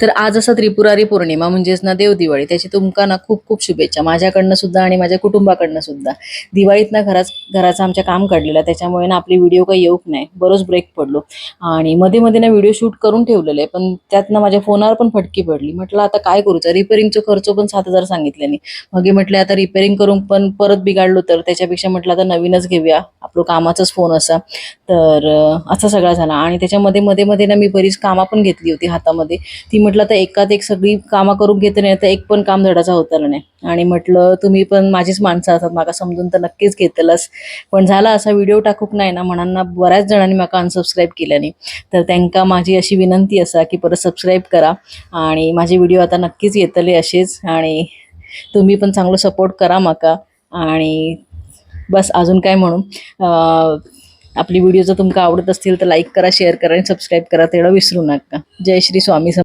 तर आज असा त्रिपुरारी पौर्णिमा म्हणजेच ना देव दिवाळी त्याची तुमका ना खूप खूप शुभेच्छा. माझ्याकडनं सुद्धा आणि माझ्या कुटुंबाकडनं सुद्धा. दिवाळीत ना घराच घराचं आमच्या काम काढलेलं त्याच्यामुळे ना आपली व्हिडिओ काही येऊक नाही. बरोच ब्रेक पडलो. आणि मध्ये मध्ये ना व्हिडिओ शूट करून ठेवलेले पण त्यात ना माझ्या फोनावर पण फटकी पडली. म्हटलं आता काय करूचं रिपेअरिंगचा खर्च पण सात हजार सांगितल्याने मग म्हटलं आता रिपेरिंग करून पण परत बिघाडलो तर त्याच्यापेक्षा म्हटलं आता नवीनच घेऊया. आपलं कामाचाच फोन असा. तर असा सगळा झाला. आणि त्याच्यामध्ये मध्ये मध्ये ना मी बरीच कामं पण घेतली होती हातामध्ये. ती म्हटलं तर एकात एक सगळी कामं करून घेते नाही तर एक पण काम धडाचा होता नाही. आणि म्हटलं तुम्ही पण माझीच माणसं असतात माका समजून तर नक्कीच घेतलंच. पण झाला असा व्हिडिओ टाकूक नाही ना? म्हणांना बऱ्याच जणांनी माका अनसबस्क्राईब केल्याने. तर त्यांना माझी अशी विनंती असा की परत सबस्क्राईब करा. आणि माझे व्हिडिओ आता नक्कीच येतले असेच. आणि तुम्ही पण चांगलं सपोर्ट करा माका. आणि बस अजून काय म्हणू? आपली व्हिडिओ जर तुमका आवडत असतील तर लाईक करा शेअर करा आणि सबस्क्राईब करा. तेवढं विसरू नका. जय श्री स्वामी